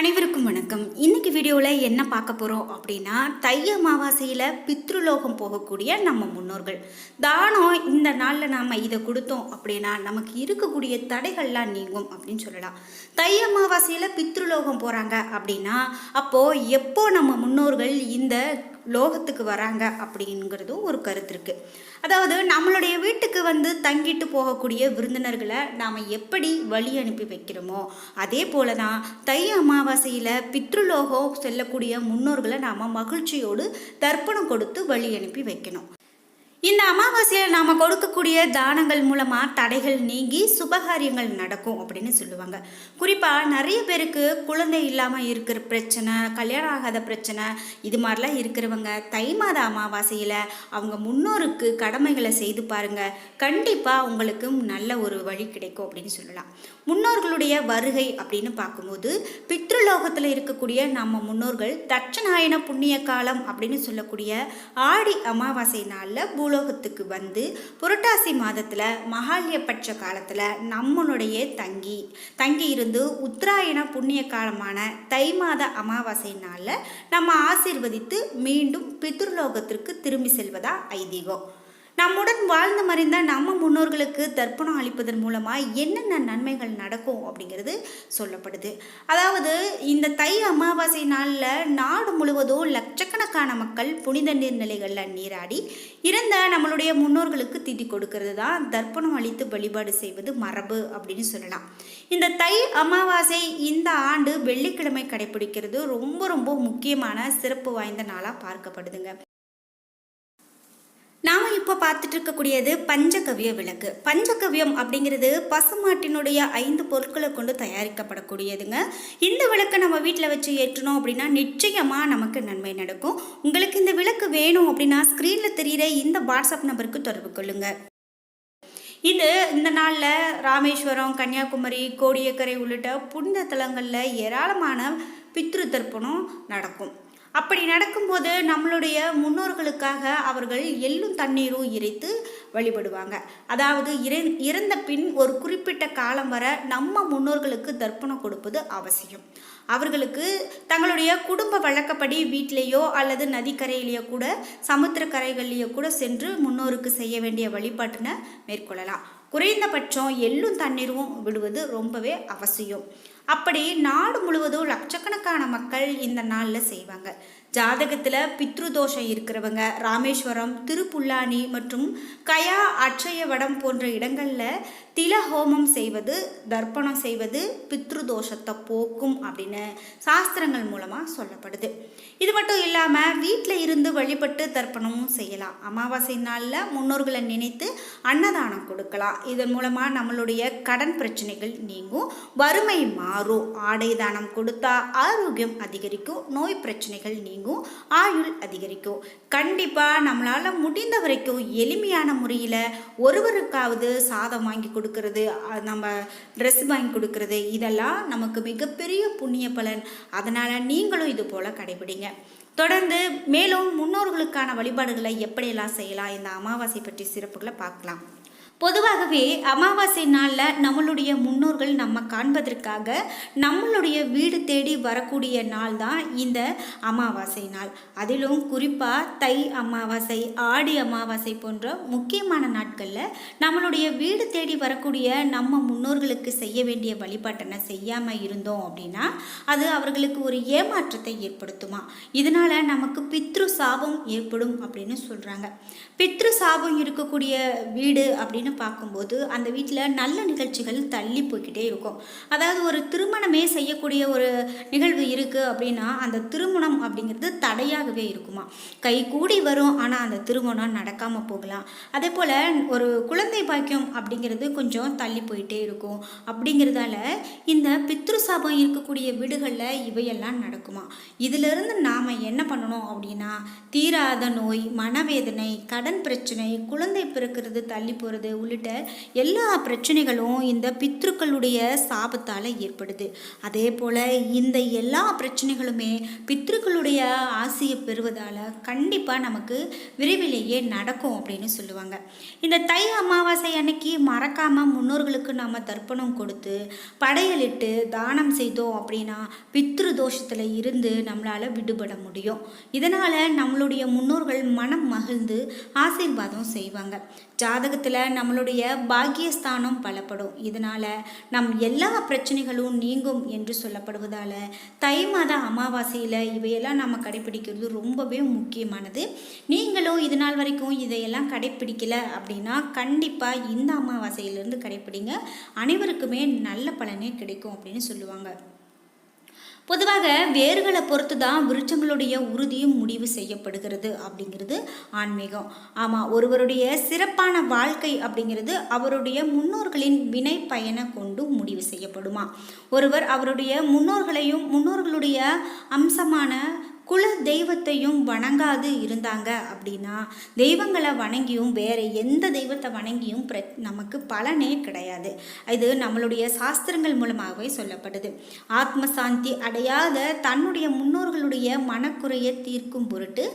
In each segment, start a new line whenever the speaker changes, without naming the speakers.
அனைவருக்கும் வணக்கம். இன்னைக்கு வீடியோவில் என்ன பார்க்க போகிறோம் அப்படின்னா தை அமாவாசையில் பித்ருலோகம் போகக்கூடிய நம்ம முன்னோர்கள். தானம் இந்த நாளில் நாம் இதை கொடுத்தோம் அப்படின்னா நமக்கு இருக்கக்கூடிய தடைகள்லாம் நீங்கும் அப்படின்னு சொல்லலாம். தை அமாவாசையில் பித்ருலோகம் போகிறாங்க அப்படின்னா அப்போது எப்போ நம்ம முன்னோர்கள் இந்த லோகத்துக்கு வராங்க அப்படிங்கிறதும் ஒரு கருத்து இருக்குது அதாவது நம்மளுடைய வீட்டுக்கு வந்து தங்கிட்டு போகக்கூடிய விருந்தினர்களை நாம் எப்படி வழி அனுப்பி வைக்கிறோமோ அதே போல தான் தை அமாவாசையில் பித்ருலோகம் செல்லக்கூடிய முன்னோர்களை நாம் மகிழ்ச்சியோடு தர்ப்பணம் கொடுத்து வழி அனுப்பி வைக்கணும். இந்த அமாவாசையில் நாம் கொடுக்கக்கூடிய தானங்கள் மூலமாக தடைகள் நீங்கி சுபகாரியங்கள் நடக்கும் அப்படின்னு சொல்லுவாங்க. குறிப்பாக நிறைய பேருக்கு குழந்தை இல்லாமல் இருக்கிற பிரச்சனை கல்யாணம் ஆகாத பிரச்சனை இது மாதிரிலாம் இருக்கிறவங்க தை மாத அமாவாசையில் அவங்க முன்னோருக்கு கடமைகளை செய்து பாருங்க. கண்டிப்பாக உங்களுக்கு நல்ல ஒரு வழி கிடைக்கும் அப்படின்னு சொல்லலாம். முன்னோர்களுடைய வருகை அப்படின்னு பார்க்கும்போது பித்ருலோகத்தில் இருக்கக்கூடிய நம்ம முன்னோர்கள் தட்சநாயன புண்ணிய காலம் அப்படின்னு சொல்லக்கூடிய ஆடி அமாவாசை நாளில் பூலோகத்துக்கு வந்து புரட்டாசி மாதத்தில் மகாலியபட்ச காலத்தில் நம்மளுடைய தங்கி. தங்கி இருந்து உத்தராயண புண்ணிய காலமான தை மாத அமாவாசை நாளில் நம்ம ஆசிர்வதித்து மீண்டும் பித்ருலோகத்திற்கு திரும்பி செல்வதா ஐதீகம். நம்முடன் வாழ்ந்து மறைந்த நம்ம முன்னோர்களுக்கு தர்ப்பணம் அளிப்பதன் மூலமாக என்னென்ன நன்மைகள் நடக்கும் அப்படிங்கிறது சொல்லப்படுது. அதாவது இந்த தை அமாவாசை நாளில் நாடு முழுவதும் லட்சக்கணக்கான மக்கள் புனித நீர்நிலைகளில் நீராடி இறந்த நம்மளுடைய முன்னோர்களுக்கு திதி கொடுக்கறது தான் தர்ப்பணம் அளித்து வழிபாடு செய்வது மரபு அப்படின்னு சொல்லலாம். இந்த தை அமாவாசை இந்த ஆண்டு வெள்ளிக்கிழமை கடைபிடிக்கிறது ரொம்ப ரொம்ப முக்கியமான சிறப்பு வாய்ந்த நாளாக பார்க்கப்படுதுங்க. நாம் இப்போ பார்த்துட்டு இருக்கக்கூடியது பஞ்சகவ்ய விளக்கு. பஞ்சகவியம் அப்படிங்கிறது பசுமாட்டினுடைய ஐந்து பொருட்களை கொண்டு தயாரிக்கப்படக்கூடியதுங்க. இந்த விளக்கை நம்ம வீட்டில் வச்சு ஏற்றணும் அப்படின்னா நிச்சயமாக நமக்கு நன்மை நடக்கும். உங்களுக்கு இந்த விளக்கு வேணும் அப்படின்னா ஸ்க்ரீனில் தெரிகிற இந்த வாட்ஸ்அப் நம்பருக்கு தொடர்பு கொள்ளுங்கள் இது இந்த நாளில் ராமேஸ்வரம் கன்னியாகுமரி கோடியக்கரை உள்ளிட்ட புனித தலங்களில் ஏராளமான பித்ரு தர்ப்பணம் நடக்கும். அப்படி நடக்கும்போது நம்மளுடைய முன்னோர்களுக்காக அவர்கள் எள்ளும் தண்ணீரும் இறைத்து வழிபடுவாங்க. அதாவது இறந்த பின் ஒரு குறிப்பிட்ட காலம் வர நம்ம முன்னோர்களுக்கு தர்ப்பணம் கொடுப்பது அவசியம். அவர்களுக்கு தங்களுடைய குடும்ப வழக்கப்படி வீட்டிலேயோ அல்லது நதிக்கரையிலேயோ கூட சமுத்திரக்கரைகள்லேயோ கூட சென்று முன்னோருக்கு செய்ய வேண்டிய வழிபாட்டினை மேற்கொள்ளலாம். குறைந்தபட்சம் எள்ளும் தண்ணீரும் விடுவது ரொம்பவே அவசியம். அப்படி நாடு முழுவதும் லட்சக்கணக்கான மக்கள் இந்த நாளில் செய்வாங்க. ஜாதகத்தில் பித்ரு தோஷம் இருக்கிறவங்க ராமேஸ்வரம் திருப்புல்லானி மற்றும் கயா அட்சய வடம் போன்ற இடங்களில் தில ஹோமம் செய்வது தர்ப்பணம் செய்வது பித்ரு தோஷத்தை போக்கும் அப்படின்னு சாஸ்திரங்கள் மூலமாக சொல்லப்படுது. இது மட்டும் இல்லாமல் வீட்டில் இருந்து வழிபட்டு தர்ப்பணமும் செய்யலாம். அமாவாசை நாளில் முன்னோர்களை நினைத்து அன்னதானம் கொடுக்கலாம். இதன் மூலமாக நம்மளுடைய கடன் பிரச்சனைகள் நீங்கும். வறுமை மாறும். ஆடை தானம் கொடுத்தா ஆரோக்கியம் அதிகரிக்கும் நோய் பிரச்சனைகள் நீங்கும் ஆயுள் அதிகரிக்கும். கண்டிப்பாக நம்மளால் முடிந்த வரைக்கும் எளிமையான முறையில் ஒருவருக்காவது சாதம் வாங்கி கொடுக்கறது நம்ம ட்ரெஸ் வாங்கி கொடுக்கறது இதெல்லாம் நமக்கு மிகப்பெரிய புண்ணிய பலன். அதனால் நீங்களும் இது போல் கடைபிடிங்க. தொடர்ந்து மேலும் முன்னோர்களுக்கான வழிபாடுகளை எப்படியெல்லாம் செய்யலாம் இந்த அமாவாசை பற்றி சிறப்புகளை பார்க்கலாம். பொதுவாகவே அமாவாசை நாளில் நம்மளுடைய முன்னோர்கள் நம்ம காண்பதற்காக நம்மளுடைய வீடு தேடி வரக்கூடிய நாள் தான் இந்த அமாவாசை நாள். அதிலும் குறிப்பாக தை அமாவாசை ஆடி அமாவாசை போன்ற முக்கியமான நாட்களில் நம்மளுடைய வீடு தேடி வரக்கூடிய நம்ம முன்னோர்களுக்கு செய்ய வேண்டிய வழிபாட்டனை செய்யாமல் இருந்தோம் அப்படின்னா அது அவர்களுக்கு ஒரு ஏமாற்றத்தை ஏற்படுத்துமா. இதனால் நமக்கு பித்ரு சாபம் ஏற்படும் அப்படின்னு சொல்கிறாங்க பித்ரு சாபம் இருக்கக்கூடிய வீடு அப்படின்னு பார்க்கும்போது அந்த வீட்டில் நல்ல நிகழ்ச்சிகள் தள்ளி போய்கிட்டே இருக்கும். அதாவது ஒரு திருமணமே செய்யக்கூடிய ஒரு நிகழ்வு இருக்குது அப்படின்னா அந்த திருமணம் அப்படிங்கிறது தடையாகவே இருக்குமா? கை கூடி வரும் ஆனால் அந்த திருமணம் நடக்காமல் போகலாம். அதே போல் ஒரு குழந்தை பாக்கியம் அப்படிங்கிறது கொஞ்சம் தள்ளி போயிட்டே இருக்கும். அப்படிங்கிறதால இந்த பித்ரு சாபம் இருக்கக்கூடிய வீடுகளில் இவையெல்லாம் நடக்குமா? இதிலிருந்து நாம் என்ன பண்ணணும் அப்படின்னா தீராத நோய் மனவேதனை கடன் பிரச்சனை குழந்தை பிறக்கிறது தள்ளி போகிறது உள்ளிட்ட எல்லா பிரச்சனைகளும் இந்த பித்ருக்களுடைய சாபத்தால் ஏற்படுது. அதே போல் இந்த எல்லா பிரச்சனைகளுமே பித்ருக்களுடைய ஆசையை பெறுவதால் கண்டிப்பாக நமக்கு விரைவிலேயே நடக்கும் அப்படின்னு சொல்லுவாங்க. இந்த தை அமாவாசை அன்னைக்கு மறக்காமல் முன்னோர்களுக்கு நாம் தர்ப்பணம் கொடுத்து படையலிட்டு தானம் செய்தோம் அப்படின்னா பித்ரு தோஷத்தில் இருந்து நம்மளால் விடுபட முடியும். இதனால் நம்மளுடைய முன்னோர்கள் மனம் மகிழ்ந்து ஆசீர்வாதம் செய்வாங்க. ஜாதகத்தில் நம்ம நம்மளுடைய பாக்கியஸ்தானம் பலப்படும். இதனால் நம் எல்லா பிரச்சனைகளும் நீங்கும் என்று சொல்லப்படுவதால் தை மாத அமாவாசையில் இவையெல்லாம் நம்ம கடைப்பிடிக்கிறது ரொம்பவே முக்கியமானது. நீங்களும் இது நாள் வரைக்கும் இதையெல்லாம் கடைப்பிடிக்கல அப்படின்னா கண்டிப்பாக இந்த அமாவாசையிலிருந்து கடைப்பிடிங்க அனைவருக்குமே நல்ல பலனே கிடைக்கும் அப்படின்னு சொல்லுவாங்க. பொதுவாக வேர்களை பொறுத்து தான் விருட்சங்களுடைய உறுதியும் முடிவு செய்யப்படுகிறது அப்படிங்கிறது ஆன்மீகம். ஆமாம் ஒருவருடைய சிறப்பான வாழ்க்கை அப்படிங்கிறது அவருடைய முன்னோர்களின் வினை பயனை கொண்டு முடிவு செய்யப்படுமா? ஒருவர் அவருடைய முன்னோர்களையும் முன்னோர்களுடைய அம்சமான குல தெய்வத்தையும் வணங்காது இருந்தாங்க அப்படின்னா தெய்வங்களை வணங்கியும் வேற எந்த தெய்வத்தை வணங்கியும் பிர நமக்கு பலனே கிடையாது. இது நம்மளுடைய சாஸ்திரங்கள் மூலமாகவே சொல்லப்படுது. ஆத்ம சாந்தி அடையாத தன்னுடைய முன்னோர்களுடைய மனக்குறையை தீர்க்கும் பொருட்டு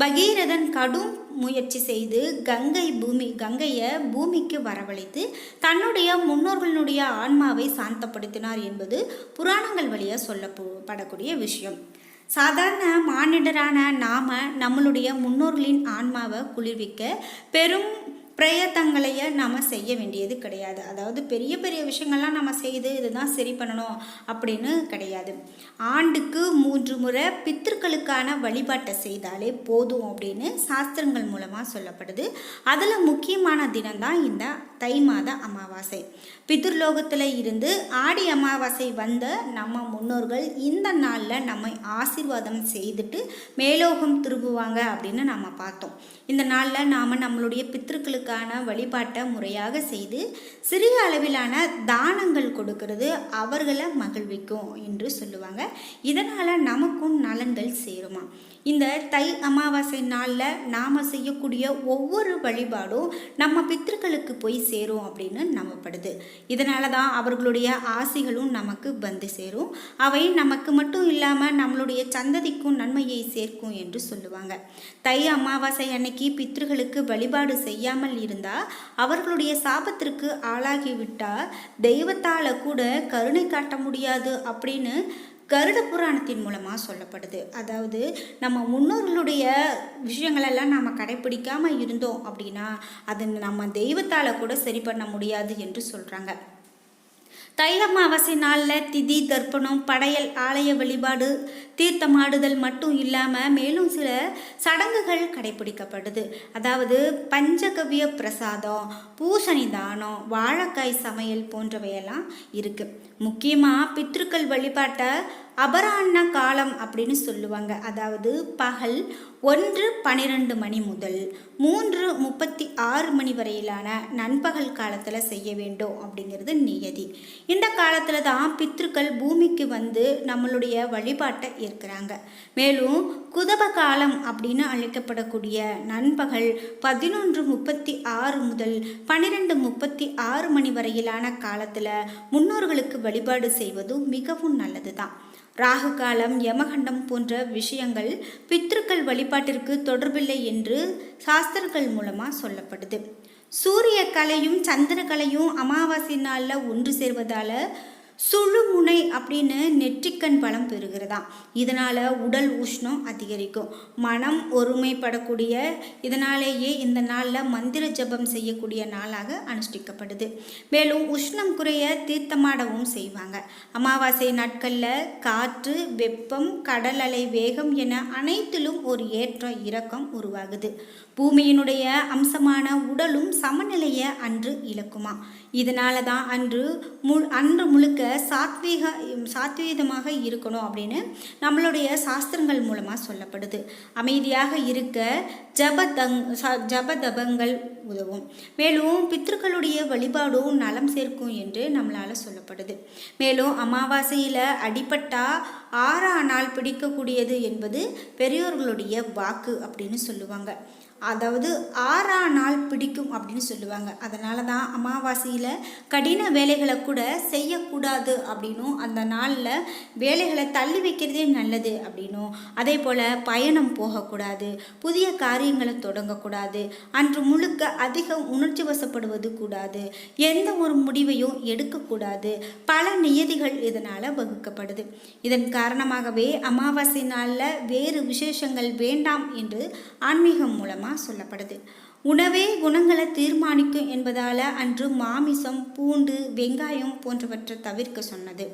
பகீரதன் கடும் முயற்சி செய்து கங்கை பூமி கங்கையை பூமிக்கு வரவழைத்து தன்னுடைய முன்னோர்களுடைய ஆன்மாவை சாந்தப்படுத்தினார் என்பது புராணங்கள் வழியாக சொல்லப்படக்கூடிய விஷயம். சாதாரண மானிடரான நாம நம்மளுடைய முன்னோர்களின் ஆன்மாவை குளிர்விக்க பெரும் பிரயத்தங்களைய நாம் செய்ய வேண்டியது கிடையாது. அதாவது பெரிய பெரிய விஷயங்கள்லாம் நம்ம செய்து இதுதான் சரி பண்ணணும் அப்படின்னு கிடையாது. ஆண்டுக்கு மூன்று முறை பித்திருக்களுக்கான வழிபாட்டை செய்தாலே போதும் அப்படின்னு சாஸ்திரங்கள் மூலமாக சொல்லப்படுது. அதில் முக்கியமான தினம்தான் இந்த தை மாத அமாவாசை. பித்ருலோகத்தில் இருந்து ஆடி அமாவாசை வந்த நம்ம முன்னோர்கள் இந்த நாளில் நம்மை ஆசீர்வாதம் செய்துட்டு மேலோகம் திரும்புவாங்க அப்படின்னு நம்ம பார்த்தோம். இந்த நாளில் நாம் நம்மளுடைய பித்திருக்களுக்கான வழிபாட்டை முறையாக செய்து சிறிய அளவிலான தானங்கள் கொடுக்கறது அவர்களை மகிழ்விக்கும் என்று சொல்லுவாங்க. இதனால் நமக்கும் நலன்கள் சேருமா? இந்த தை அமாவாசை நாளில் நாம் செய்யக்கூடிய ஒவ்வொரு வழிபாடும் நம்ம பித்திருக்களுக்கு போய் சேரும் அப்படின்னு நம்பப்படுது. இதனால தான் அவர்களுடைய ஆசைகளும் நமக்கு வந்து சேரும். அவை நமக்கு மட்டும் இல்லாமல் நம்மளுடைய சந்ததிக்கும் நன்மையை சேர்க்கும் என்று சொல்லுவாங்க. தை அமாவாசை அன்னைக்கு பித்திருக்களுக்கு வழிபாடு செய்யாமல் இருந்தால் அவர்களுடைய சாபத்திற்கு ஆளாகிவிட்டால் தெய்வத்தால் கூட கருணை காட்ட முடியாது அப்படின்னு கருட புராணத்தின் மூலமாக சொல்லப்படுது. அதாவது நம்ம முன்னோர்களுடைய விஷயங்களெல்லாம் நாம் கடைப்பிடிக்காமல் இருந்தோம் அப்படின்னா அது நம்ம தெய்வத்தால் கூட சரி பண்ண முடியாது என்று சொல்கிறாங்க தை அமாவாசை நாளில் திதி தர்ப்பணம் படையல் ஆலய வழிபாடு தீர்த்தமாடுதல் மட்டும் இல்லாமல் மேலும் சில சடங்குகள் கடைபிடிக்கப்படுது. அதாவது பஞ்சகவிய பிரசாதம் பூசணி தானம் வாழைக்காய் சமையல் போன்றவையெல்லாம் இருக்குது முக்கியமாக பித்ருக்கள் வழிபாட்டை அபராண்ண காலம் அப்படின்னு சொல்லுவாங்க. அதாவது பகல் ஒன்று பன்னிரெண்டு மணி முதல் மூன்று முப்பத்தி ஆறு மணி வரையிலான நண்பகல் காலத்தில் செய்ய வேண்டும் அப்படிங்கிறது நியதி. இந்த காலத்தில் தான் பித்ருக்கள் பூமிக்கு வந்து நம்மளுடைய வழிபாட்டை ஏற்கிறாங்க. மேலும் குதப காலம் அப்படின்னு அழைக்கப்படக்கூடிய நண்பகல் பதினொன்று முப்பத்தி ஆறு முதல் பன்னிரெண்டு முப்பத்தி ஆறு மணி வரையிலான காலத்தில் முன்னோர்களுக்கு வழிபாடு செய்வதும் மிகவும் நல்லது தான் ராகு காலம் யமகண்டம் போன்ற விஷயங்கள் பித்ருக்கள் வழிபாட்டிற்கு தொடர்பில்லை என்று சாஸ்திரங்கள் மூலமாக சொல்லப்படுது. சூரிய கலையும் சந்திர கலையும் அமாவாசை நாளில் ஒன்று சேர்வதால் சுழுமுனை அப்படின்னு நெற்றிக்கண் பழம் பெறுகிறதா இதனால் உடல் உஷ்ணம் அதிகரிக்கும். மனம் ஒருமைப்படக்கூடிய இதனாலேயே இந்த நாளில் மந்திர ஜபம் செய்யக்கூடிய நாளாக அனுஷ்டிக்கப்படுது. மேலும் உஷ்ணம் குறைய தீர்த்தமாடவும் செய்வாங்க. அமாவாசை நாட்களில் காற்று வெப்பம் கடல் அலை வேகம் என அனைத்திலும் ஒரு ஏற்ற இறக்கம் உருவாகுது. பூமியினுடைய அம்சமான உடலும் சமநிலையை அன்று இழக்குமா இதனால தான் அன்று மு அன்று முழுக்க சாத்வீக சாத்வீதமாக இருக்கணும் அப்படின்னு நம்மளுடைய சாஸ்திரங்கள் மூலமாக சொல்லப்படுது. அமைதியாக இருக்க ஜபதங் ஜபதபங்கள் உதவும். மேலும் பித்ருக்களுடைய வழிபாடும் நலம் சேர்க்கும் என்று நம்மளால் சொல்லப்படுது. மேலும் அமாவாசையில் அடிப்பட்டா ஆறா நாள் பிடிக்கக்கூடியது என்பது பெரியோர்களுடைய வாக்கு அப்படின்னு சொல்லுவாங்க. அதாவது ஆறா நாள் பிடிக்கும் அப்படின்னு சொல்லுவாங்க. அதனால தான் அமாவாசையில் கடின வேலைகளை கூட செய்யக்கூடாது அப்படின்னும் அந்த நாளில் வேலைகளை தள்ளி வைக்கிறதே நல்லது அப்படின்னும். அதே போல் பயணம் போகக்கூடாது புதிய காரியங்களை தொடங்கக்கூடாது அன்று முழுக்க அதிகம் உணர்ச்சி வசப்படுவது கூடாது எந்த ஒரு முடிவையும் எடுக்கக்கூடாது பல நியதிகள் இதனால் வகுக்கப்படுது. இதன் காரணமாகவே அமாவாசை நாளில் வேறு விசேஷங்கள் வேண்டாம் என்று ஆன்மீகம் மூலமாக சொல்லப்படுது. உணவே குணங்களை தீர்மானிக்கும் என்பதால் அன்று மாமிசம் பூண்டு வெங்காயம் போன்றவற்றை தவிர்க்க சொன்னது.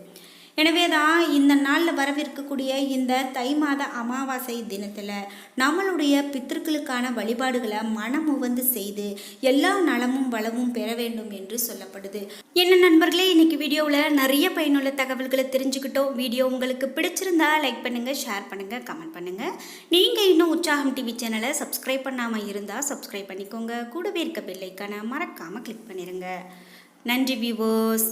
எனவே தான் இந்த நாளில் வரவிருக்கக்கூடிய இந்த தை மாத அமாவாசை தினத்தில் நம்மளுடைய பித்திருக்களுக்கான வழிபாடுகளை மனமுவந்து செய்து எல்லா நலமும் வளமும் பெற வேண்டும் என்று சொல்லப்படுது. என்ன நண்பர்களே இன்னைக்கு வீடியோவில் நிறைய பயனுள்ள தகவல்களை தெரிஞ்சுக்கிட்டோம். வீடியோ உங்களுக்கு பிடிச்சிருந்தா லைக் பண்ணுங்கள் ஷேர் பண்ணுங்கள் கமெண்ட் பண்ணுங்கள் நீங்கள் இன்னும் உற்சாகம் டிவி சேனலை சப்ஸ்கிரைப் பண்ணாமல் இருந்தால் சப்ஸ்கிரைப் பண்ணிக்கோங்க. கூடவே இருக்க பெல்லைக்கான மறக்காமல் கிளிக் பண்ணிடுங்க நன்றி விவோஸ்